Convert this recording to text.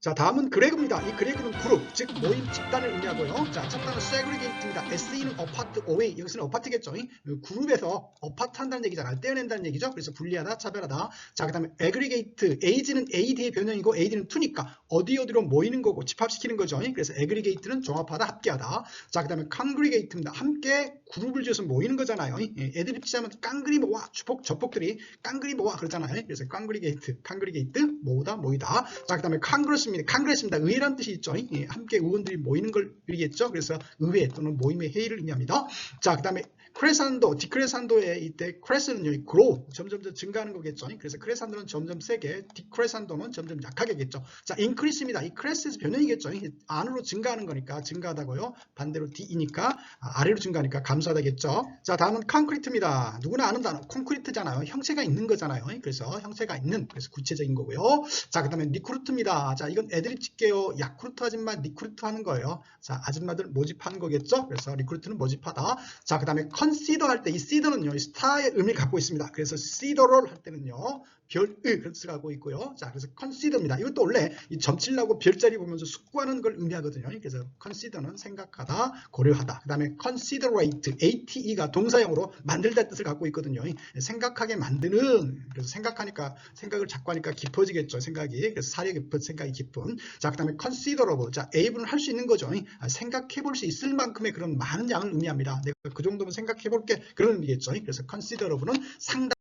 자 다음은 그레그입니다. 이 그레그는 그룹 즉 모임 집단을 의미하고요. 자 첫 단어 segregate입니다. SE는 apart away 여기서는 apart겠죠. 이 그룹에서 apart 한다는 얘기잖아요. 떼어낸다는 얘기죠. 그래서 분리하다, 차별하다. 자 그 다음에 aggregate age는 AD의 변형이고 AD는 투니까 어디 어디로 모이는 거고 집합시키는 거죠. 그래서 aggregate는 종합하다, 합계하다. 자 그 다음에 congregate입니다. 함께 그룹을 지어서 모이는 거잖아요. 예, 애들이 피자면 깡그리 모아 주폭 저폭들이 깡그리 모아 그러잖아요. 그래서 congregate, congregate 모으다 모이다. 자 그 다음에 congress 입니다. congress입니다. 의회란 뜻이 있죠. 예, 함께 의원들이 모이는 걸 의미겠죠. 그래서 의회 또는 모임의 회의를 의미합니다. 자 그 다음에 크레산도, 디크레산도의 이때 크레스는요, grow, 점점 더 증가하는 거겠죠. 그래서 크레산도는 점점 세게, 디크레산도는 점점 약하게겠죠. 자, increase입니다. 이 크레스에서 변형이겠죠. 이게 안으로 증가하는 거니까 증가하다고요. 반대로 D이니까 아, 아래로 증가하니까 감소하다겠죠. 자, 다음은 concrete입니다. 누구나 아는 단어, 콘크리트잖아요. 형체가 있는 거잖아요. 그래서 형체가 있는, 그래서 구체적인 거고요. 자, 그 다음에 리크루트입니다. 자, 이건 애들이 찍게요. 야쿠르트 아줌마 리크루트 하는 거예요. 자, 아줌마들 모집하는 거겠죠. 그래서 리크루트는 모집하다. 자, 그 다음에 컨시더 할 때 이 시더는요, 이 스타의 의미를 갖고 있습니다. 그래서 시더를 할 때는요, 별의 뜻을 갖고 있고요. 자, 그래서 컨시더입니다. 이것도 원래 이 점칠라고 별자리 보면서 숙고하는 걸 의미하거든요. 그래서 컨시더는 생각하다, 고려하다. 그 다음에 considerate, ate가 동사형으로 만들다 뜻을 갖고 있거든요. 생각하게 만드는, 그래서 생각하니까, 생각을 자꾸 하니까 깊어지겠죠. 생각이. 그래서 사려 깊은, 생각이 깊 은. 자, 그 다음에 considerable. 자, able은 할수 있는 거죠. 아, 생각해 볼 수 있을 만큼의 그런 많은 양을 의미합니다. 내가 그 정도면 생각해 볼게. 그런 의미겠죠. 그래서 considerable은 상당